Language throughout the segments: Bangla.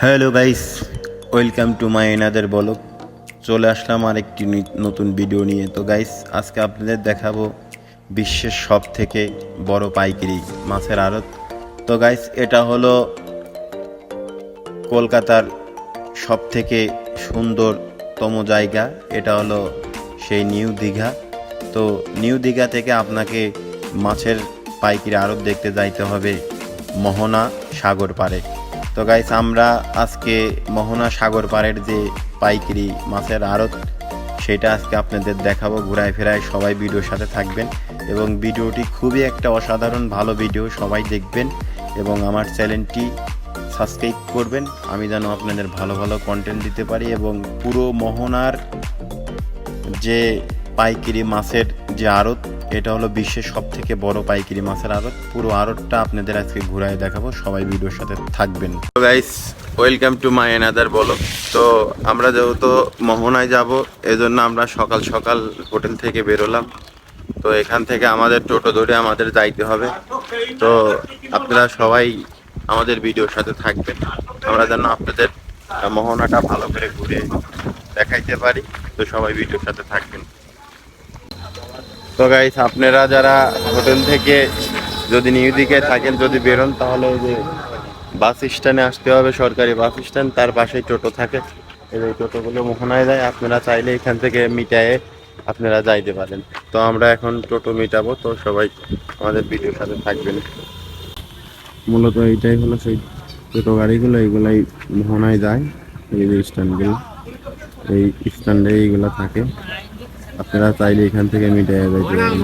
Hello guys welcome to my এনাদের বলক চলে আসলাম আরেকটি নি- নতুন ভিডিও নিয়ে। তো গাইস আজকে আপনাদের দেখাবো বিশ্বের সব থেকে বড় পাইকারি মাছের আড়ত। তো গাইস এটা হলো কলকাতার সব থেকে সুন্দরতম জায়গা। এটা হলো সেই নিউ দীঘা। তো, নিউ দীঘা থেকে আপনাকে মাছের পাইকারি আড়ত দেখতে যাইতে হবে মোহনা সাগর পাড়ে। তো গাইস আমরা আজকে মোহনা সাগর পাড়ের যে পাইকারি মাছের আড়ত, সেটা আজকে আপনাদের দেখাবো, ঘুরায় ফেরায় সবাই ভিডিওর সাথে থাকবেন এবং ভিডিওটি খুবই একটা অসাধারণ ভালো ভিডিও, সবাই দেখবেন এবং আমার চ্যানেলটি সাবস্ক্রাইব করবেন। আমি যেন আপনাদের ভালো ভালো কন্টেন্ট দিতে পারি এবং পুরো মোহনার যে পাইকারি মাছের যে আড়ত এটা হলো বিশ্বের সব থেকে বড় পাইকারি মাছের আড়ত পুরো আড়তটা আপনাদের আজকে ঘুরায় দেখাবো। সবাই ভিডিওর সাথে থাকবেন। ওয়েলকাম টু মাই এনাদার বলো তো আমরা যেহেতু মোহনায় যাব, এজন্য আমরা সকাল সকাল হোটেল থেকে বেরোলাম। তো এখান থেকে আমাদের টোটো ধরে আমাদের যাইতে হবে। তো আপনারা সবাই আমাদের ভিডিওর সাথে থাকবেন। আমরা যেন আপনাদের মোহনাটা ভালো করে ঘুরে দেখাইতে পারি। তো সবাই ভিডিওর সাথে থাকবেন। তো গাইস আপনারা যারা হোটেল থেকে যদি নিউ দিকে থাকেন, যদি বেরোন, তাহলে যে বাস স্ট্যান্ডে আসতে হবে, সরকারি বাস স্ট্যান্ড, তার পাশেই টোটো থাকে। এই টোটোগুলো মোহনায় যায়, আপনারা চাইলে এখান থেকে মিটায়ে আপনারা যাইতে পারেন। তো আমরা এখন টোটো মিটাবো, তো সবাই আমাদের ভিডিওর সাথে থাকবেন। মূলত এইটাই হলো সেই টোটো গাড়িগুলো, এইগুলাই মোহনায় যায়, এই যে স্ট্যান্ডগুলো, এই স্ট্যান্ডে এইগুলো থাকে। আপনারা চাইলে এখান থেকে যাইতে পারেন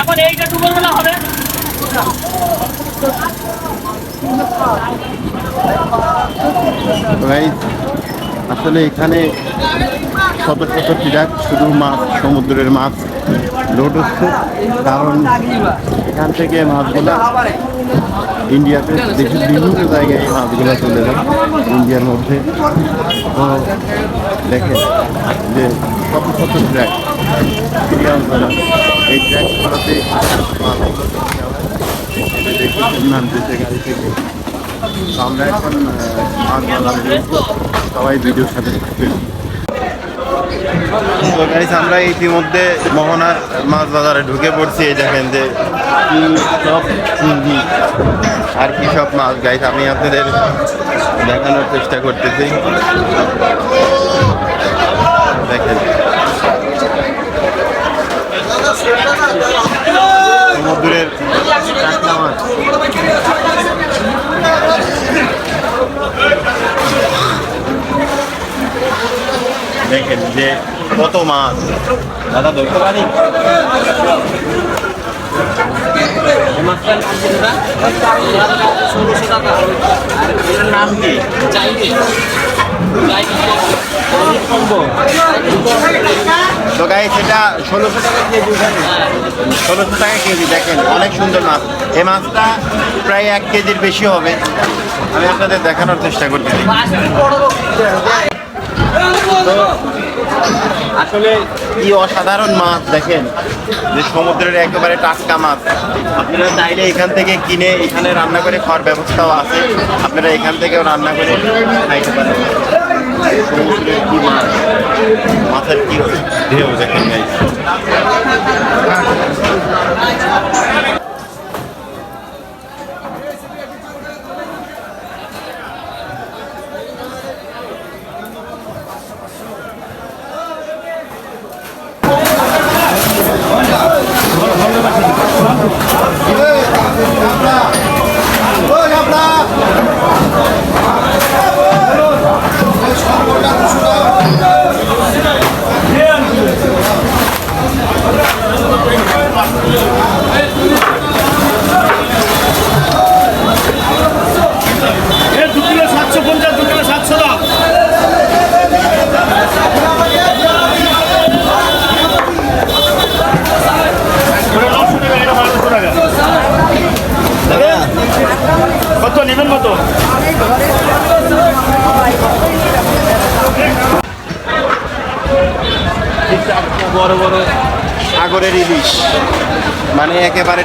এখন এইটা দুপুরবেলা হবে। Guys, আসলে এখানে শত শত ট্রাক শুধু মাছ, সমুদ্রের মাছ লোড হচ্ছে কারণ এখান থেকে মাছগুলো ইন্ডিয়াতে দেশের বিভিন্ন জায়গায় এই মাছগুলো চলে যায়, ইন্ডিয়ার মধ্যে। তো দেখেন যে শত শত ট্র্যাক এই ট্র্যাকগুলোতে মাছগুলো গাড়ি থেকে আমরা এখন। সবাই ভিডিওর সাথে তো আমরা ইতিমধ্যে মোহনার মাছ বাজারে ঢুকে পড়ছি। এই দেখেন যে কি সব আর কি সব মাছ। গাইস আমি আপনাদের দেখানোর চেষ্টা করতেছি। দেখেন। সমুদ্রের দেখেন যে কত মাছ। দাদা ধরতে পারি? ষোলোশো টাকা। নাম কি? চাইবে তো গাই সেটা ষোলোশো টাকা কেজি ষোলোশো টাকা কেজি দেখেন অনেক সুন্দর মাছ। এই মাছটা প্রায় এক কেজির বেশি হবে। আমি আপনাদের দেখানোর চেষ্টা করতেছি তো আসলে কি অসাধারণ মাছ দেখেন, যে সমুদ্রের একেবারে টাটকা মাছ। আপনারা চাইলে এখান থেকে কিনে এখানে রান্না করে খাওয়ার ব্যবস্থাও আছে। আপনারা এখান থেকেও রান্না করে খাইতে পারেন। সমুদ্রের কি মাছ? মাছের কি ঢেউ দেখেন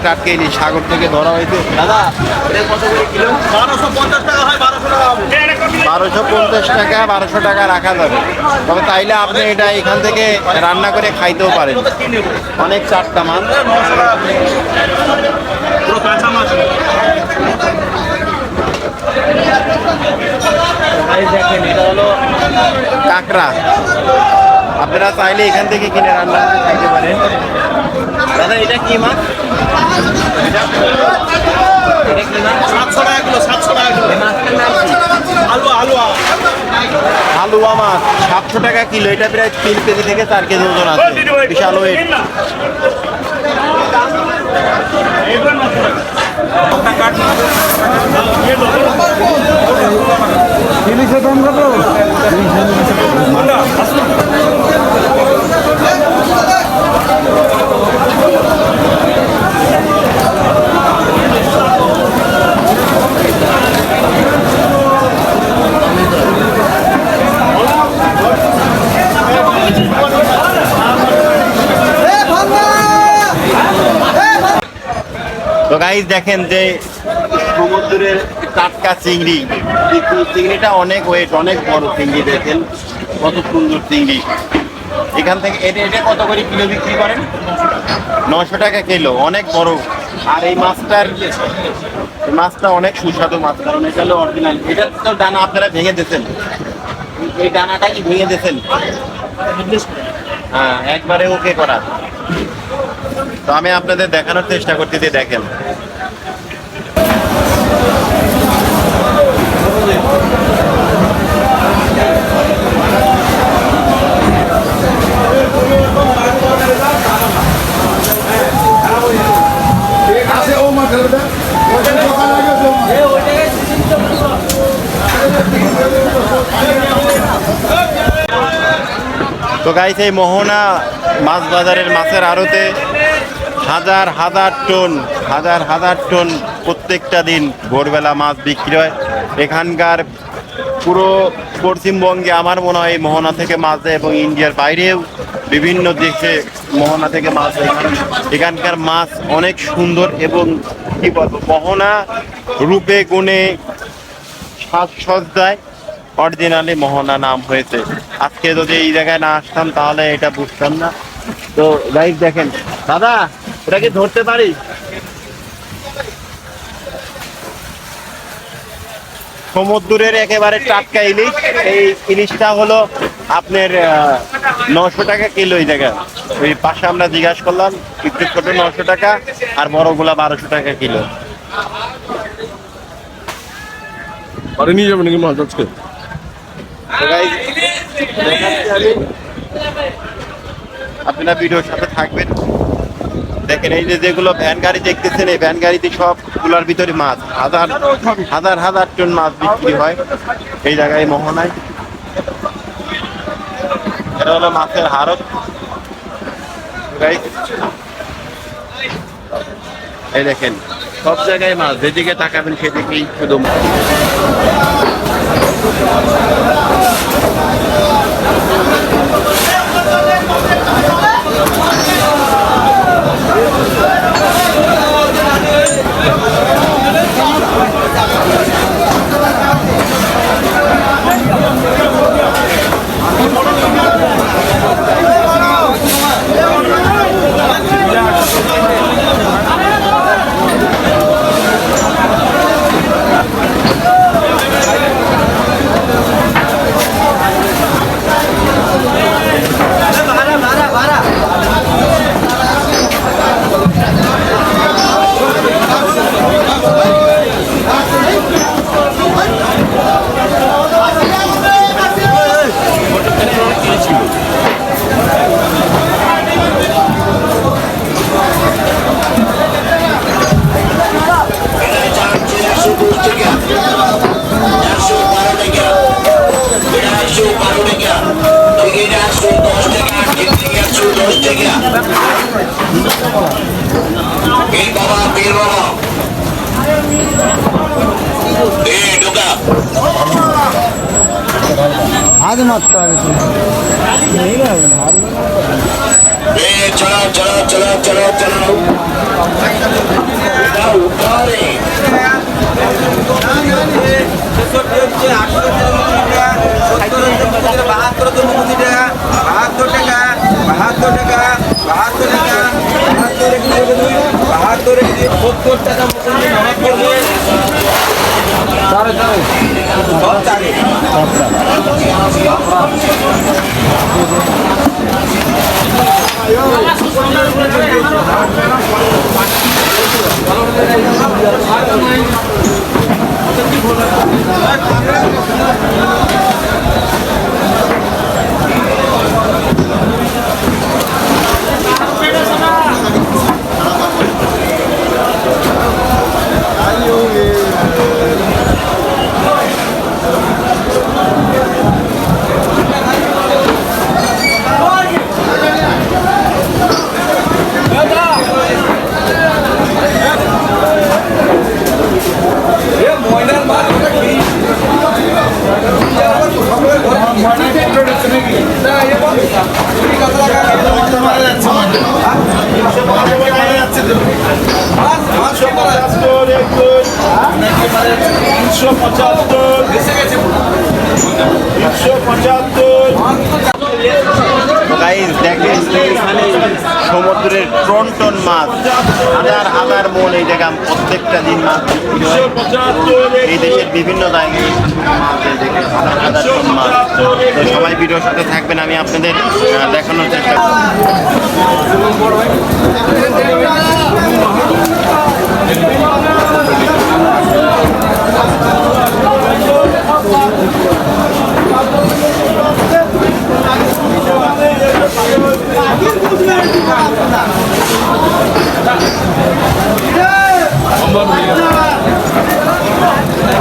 একেবারে টাটকা ইলিশ সাগর থেকে ধরা হয়েছে। দাদা বারোশো পঞ্চাশ টাকা বারোশো টাকা। রাখা যাবে। তবে তাইলে আপনি এটা এখান থেকে রান্না করে খাইতেও পারেন। অনেক চারটা মাছ। দেখেন কাঁকড়া। আপনারা চাইলে এখান থেকে কিনে রান্না করে খাইতে পারেন। দাদা এটা কি মাছ? এটা এটা কি মাছ? সাতশো টাকা কিলো সাতশো টাকা কিলো। এই মাছটার নাম কি? আলুয়া মাছ সাতশো টাকা কিলো। এটা প্রায় তিন কেজি থেকে চার কেজি ওজন আছে। বিশাল ওয়েট তো গাইজ দেখেন যে সমুদ্রের টাটকা চিংড়ি এই চিংড়িটা অনেক ওয়েট অনেক বড় চিংড়ি দেখেন, কত সুন্দর চিংড়ি। এখান থেকে এটা এটা কত করে কিলো বিক্রি করেন? নশো টাকা কিলো, অনেক বড়। আর এই মাছটার মাছটা অনেক সুস্বাদু মাছ, কারণ এটা হলো অরিজিনাল এটা তো ডানা আপনারা ভেঙে দিয়েছেন। এই ডানাটা কি ভেঙে দিয়েছেন? হ্যাঁ একবারে ওকে করা। তো আমি আপনাদের দেখানোর চেষ্টা করতেছি দেখেন। তো গাইছে এই মোহনা মাছ বাজারের মাছের আড়তে হাজার হাজার টন, হাজার হাজার টন প্রত্যেকটা দিন ভোরবেলা মাছ বিক্রি হয়। এখানকার পুরো পশ্চিমবঙ্গে আমার মনে হয় মোহনা থেকে মাছ দেয় এবং ইন্ডিয়ার বাইরেও বিভিন্ন দেশে মোহনা থেকে মাছ এখানকার মাছ অনেক সুন্দর এবং কি বলব, মোহনা রূপে গুণে সাজসজ্জায় অরিজিনালি মোহনা নাম হয়েছে। আজকে যদি এই জায়গায় না আসতাম তাহলে এটা বুঝতাম না। তো গাইড দেখেন, দাদা ওটা কি ধরতে পারি? সমুদ্রের একেবারে টাটকা ইলিশ। এই ইলিশটা হলো আপনার নশো টাকা কিলো এই জায়গায়। ওই পাশে আমরা জিজ্ঞাসা করলাম একটু ছোট নশো টাকা আর বড়গুলা বারোশো টাকা কিলো। বাড়ি নিয়ে যাবে নাকি মাছ আজকে। আপনারা ভিডিওর সাথে থাকবেন। দেখেন, এই যে যেগুলো ভ্যান গাড়ি দেখতেছেন, এই ভ্যান গাড়িতে সব সবগুলোর ভিতরে মাছ, হাজার হাজার হাজার টন মাছ বিক্রি হয়। এই জায়গায় মোহনায়। এটা হলো মাছের হারত এই দেখেন, সব জায়গায় মাছ, যেদিকে তাকাবেন সেদিকেই শুধু মাছ। বাহাত্তর মুকুতি টাকা বাহাত্তর টাকা বাহাত্তর টাকা বাহাত্তর টাকা বাহাত্তর বাহাত্তর সত্তর সব চারে তিনশো পঁচাত্তর তিনশো পঁচাত্তর তো গাইজ দেখেন এখানে সমুদ্রের টন টন মাছ হাজার হাজার মন এই জায়গা প্রত্যেকটা দিন মাছ বিক্রি হয় পঁচাত্তর এই দেশের বিভিন্ন জায়গায় মাছ এই দেখেন হাজার হাজার মাছ তো সবাই ভিডিওর সাথে থাকবেন আমি আপনাদের দেখানোর চেষ্টা করব।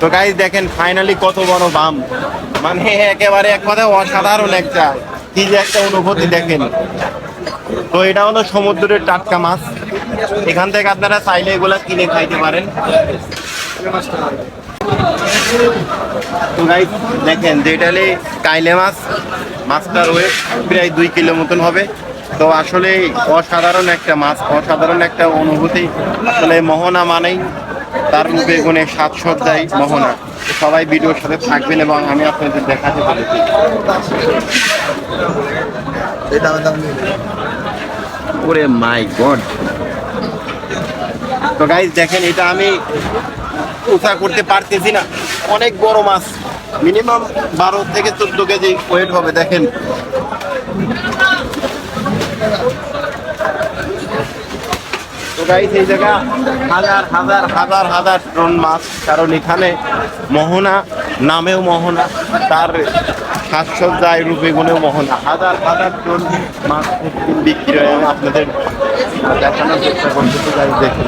তো গাইজ দেখেন ফাইনালি কত বড় বাম। মানে একেবারে এক কথায় অসাধারণ একটা কি যে একটা অনুভূতি দেখেন। তো এটা হলো সমুদ্রের টাটকা মাছ। এখান থেকে আপনারা চাইলে এগুলা কিনে খাইতে পারেন। তো গাইজ দেখেন যে এটা হলে কাইলে মাছ। মাছটার ওয়েট প্রায় দুই কিলো মতন হবে। তো আসলে অসাধারণ একটা মাছ, অসাধারণ একটা অনুভূতি। আসলে মোহনা মানেই তার রূপে গুণে সাত সজ্জাই মোহনা। সবাই ভিডিওর সাথে থাকবেন এবং আমি আপনাদের দেখাতে পেরেছি ওরে মাই গড। তো গাইজ দেখেন এটা আমি উঠা করতে পারতেছি না। অনেক বড় মাছ। মিনিমাম বারো থেকে চোদ্দ কেজি ওয়েট হবে দেখেন। গাইস এই জায়গা হাজার হাজার হাজার হাজার টন মাছ। কারণ এখানে মোহনা নামেও মোহনা, তার সাজসজ্জায় রূপে গুণেও মোহনা। হাজার হাজার টন মাছ বিক্রি হয়। আমি আপনাদের দেখানোর চেষ্টা করতেছি গাইস দেখুন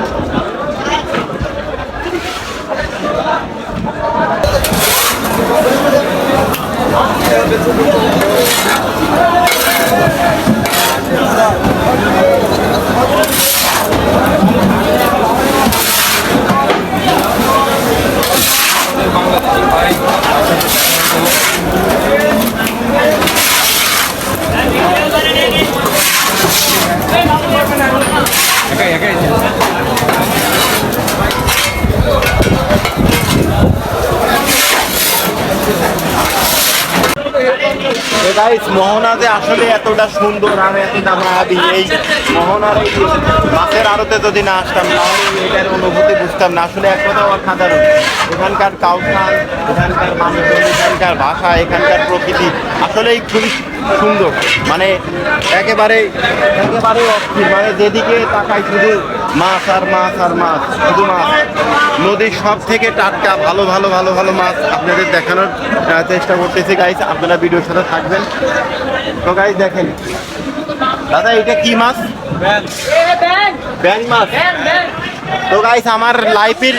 মোহনা যে আসলে এতটা সুন্দর আর এতটা মায়াবী, এই মোহনার এই মাছের আড়তে যদি না আসতাম, তাহলে এটার অনুভূতি বুঝতাম না। আসলে এক কথা অসাধারণ এখানকার কাউখান এখানকার মানুষজন, এখানকার ভাষা, এখানকার প্রকৃতি আসলেই খুবই সুন্দর। মানে একেবারে একেবারে অস্থির। মানে যেদিকে তাকাই শুধু মাছ আর মাছ আর মাছ শুধু মাছ। নদীর সব থেকে টাটকা ভালো ভালো ভালো ভালো মাছ আপনাদের দেখানোর চেষ্টা করতেছি গাইস আপনারা ভিডিওর সাথে থাকবেন। তো গাইস দেখেন। দাদা এটা কি মাছ? ব্যাং মাছ। তো গাইস আমার লাইফের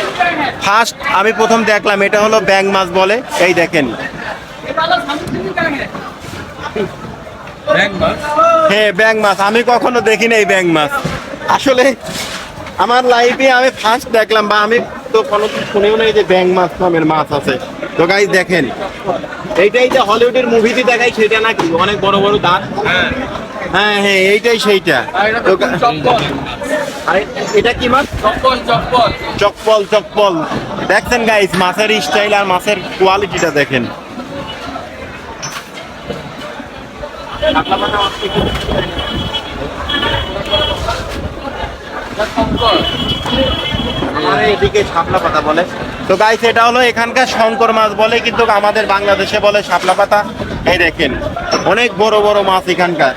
ফার্স্ট আমি প্রথম দেখলাম এটা হলো ব্যাং মাছ বলে। এই দেখেন। হ্যাঁ ব্যাং মাছ। আমি কখনো দেখি এই ব্যাং মাছ। আসলে আমার লাইফে আমি ফার্স্ট দেখলাম বা আমি তো কোনো শুনেও নাই যে ব্যাং মাছ নামের মাছ আছে। তো গাইস দেখেন এইটাই যে হলিউডের মুভিতে দেখাই সেটা নাকি? অনেক বড় বড় দাঁত হ্যাঁ। হ্যাঁ এইটাই সেইটা। এটা কি মাছ? চপ্পল চপ্পল। দেখছেন গাইস মাছের স্টাইল আর মাছের কোয়ালিটিটা দেখেন। আমাদের এদিকে শাপলা পাতা বলে। তো গাইস এটা হলো এখানকার শঙ্কর মাছ বলে কিন্তু আমাদের বাংলাদেশে বলে শাপলা পাতা। এই দেখেন অনেক বড় বড় মাছ এখানকার।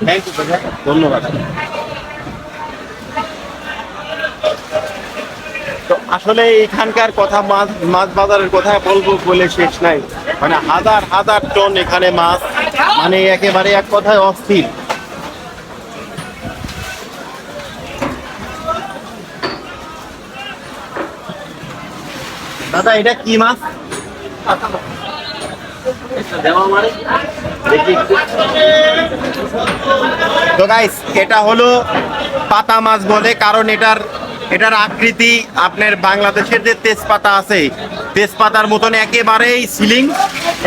You, ভাইয়া। ধন্যবাদ। তো আসলে এখানকার কথা মাছ মাছ বাজারের কথা বলব বলে শেষ নাই। মানে হাজার হাজার টন এখানে মাছ মানে একেবারে এক কথায় অস্থির। দাদা এটা কি মাছ? তো গাইস এটা হলো পাতা মাছ বলে কারণ এটার এটার আকৃতি আপনার বাংলাদেশের যে তেজপাতা আছে, তেজপাতার মতন একেবারেই সিলিং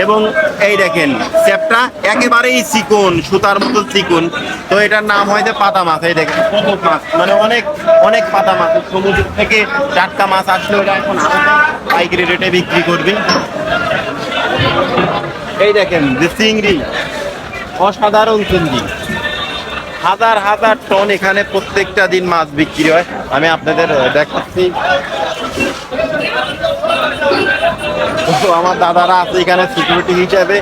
এবং এই দেখেন চ্যাপটা একেবারেই চিকন, সুতার মতন চিকন। তো এটার নাম হয় যে পাতা মাছ, এই দেখেন কত মাছ। মানে অনেক অনেক পাতা মাছ, সমুদ্র থেকে টাটকা মাছ আসলে ওটা এখন পাইকারি রেটে বিক্রি করবি। এই দেখেন যে চিংড়ি, অসাধারণ চিংড়ি। হাজার হাজার টন এখানে প্রত্যেকটা দিন মাছ বিক্রি হয় আমি আপনাদের দেখাচ্ছি আমার দাদারা আছে এখানে সিকিউরিটি হিসাবে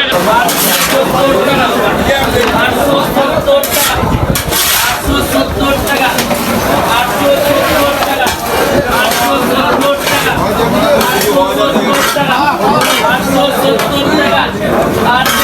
এটা হলো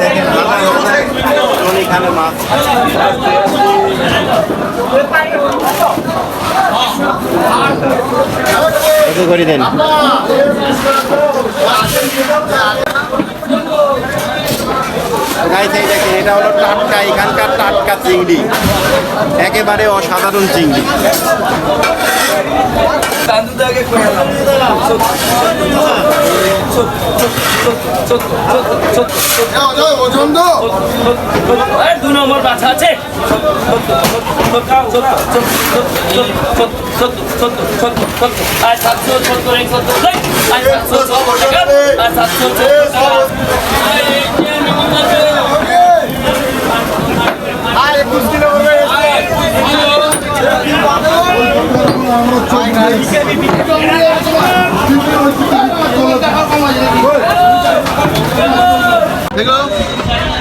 দেখেন এখানে মাছ কত করে দেন। দেখেন এটা হলো টাটকা এখানকার টাটকা চিংড়ি। একেবারে অসাধারণ চিংড়ি। দু নম্বর বাচ্চা আছে সাতশো সত্তর এক সত্তর সাতশো আর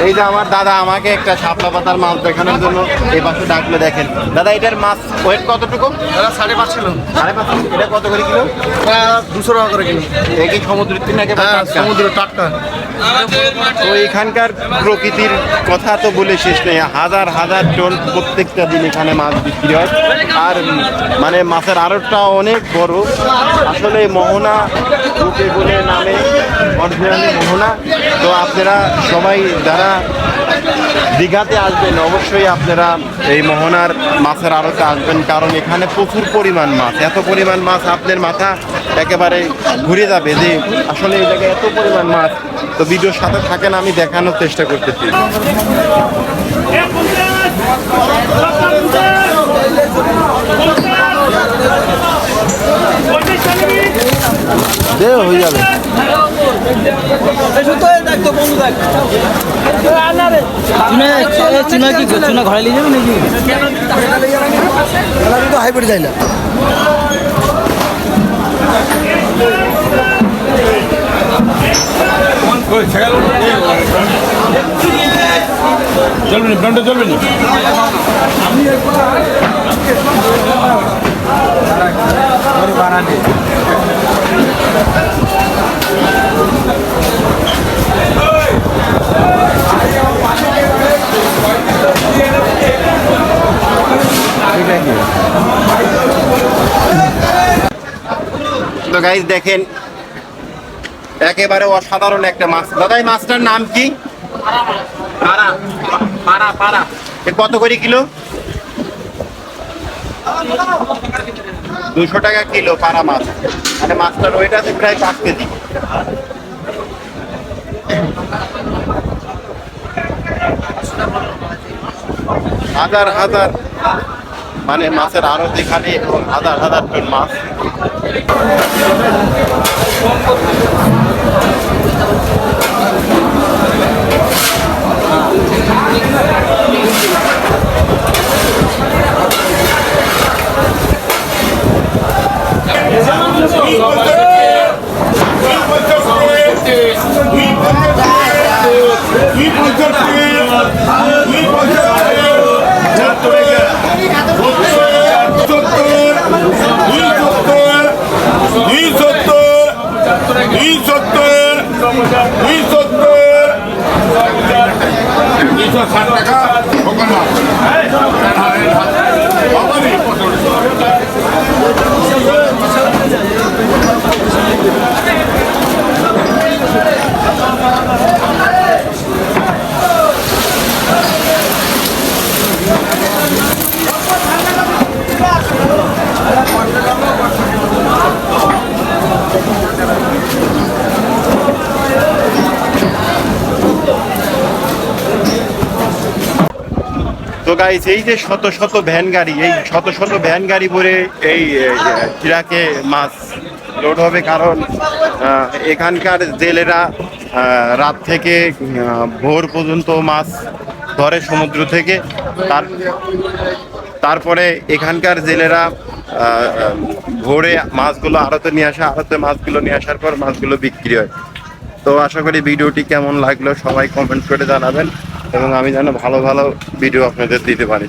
এই যে আমার দাদা আমাকে একটা শাপলা পাতার মাছ দেখানোর জন্য এই পাশে ডাকলো দেখেন। দাদা এটার মাছ ওয়েট কতটুকু? দাদা সাড়ে পাঁচ কিলো। সাড়ে পাঁচ এটা কত করে কিলো? দুশো টাকা করে কিলো। একই সমুদ্রের তিন টাটকা। সমুদ্র টাটকা। তো এখানকার প্রকৃতির কথা তো বলে শেষ নেই। হাজার হাজার টন প্রত্যেকটা দিন এখানে মাছ বিক্রি হয়। আর মানে মাছের আড়তটা অনেক বড়। আসলে মোহনা রূপে বলে নামে, অরিজিনালি মোহনা। তো আপনারা সবাই যারা দীঘাতে আসবেন, অবশ্যই আপনারা এই মোহনার মাছের আড়তে আসবেন, কারণ এখানে প্রচুর পরিমাণ মাছ। এত পরিমাণ মাছ আপনার মাথা একেবারে ঘুরে যাবে যে আসলে এই জায়গায় এত পরিমাণ মাছ। তো ভিডিওর সাথে থাকেন, আমি দেখানোর চেষ্টা করতেছি। দে হয়ে যাবে। চুনা কি চুনা ঘরে নিয়ে যাবে নাকি? তো হাইব্রিড যায় না। চলবে না ফ্রন্টে চলবে না? তো গাইজ দেখেন, একেবারে অসাধারণ একটা মাছ। দাদা, এই মাছটার নাম কি? কত করে কিলো? দুশো টাকা কিলো পাড়া মাছ। মানে মাছটার ওয়েট আছে প্রায় পাঁচ কেজি। হাজার হাজার মানে মাছের আরও যেখানে হাজার হাজার টন মাছ। ষাট টাকা। তো গাইস এই যে শত শত ভ্যান গাড়ি, এই শত শত ভ্যান গাড়ি ভরে এই চিরাকে মাছ লোড হবে কারণ এখানকার জেলেরা রাত থেকে ভোর পর্যন্ত মাছ ধরে সমুদ্র থেকে। তার, তারপরে এখানকার জেলেরা ভোরে মাছগুলো আড়তে নিয়ে আসে, আড়তে মাছগুলো নিয়ে আসার পর মাছগুলো বিক্রি হয়। তো আশা করি ভিডিওটি কেমন লাগল সবাই কমেন্ট করে জানাবেন। এবং আমি যেন ভালো ভালো ভিডিও আপনাদের দিতে পারি।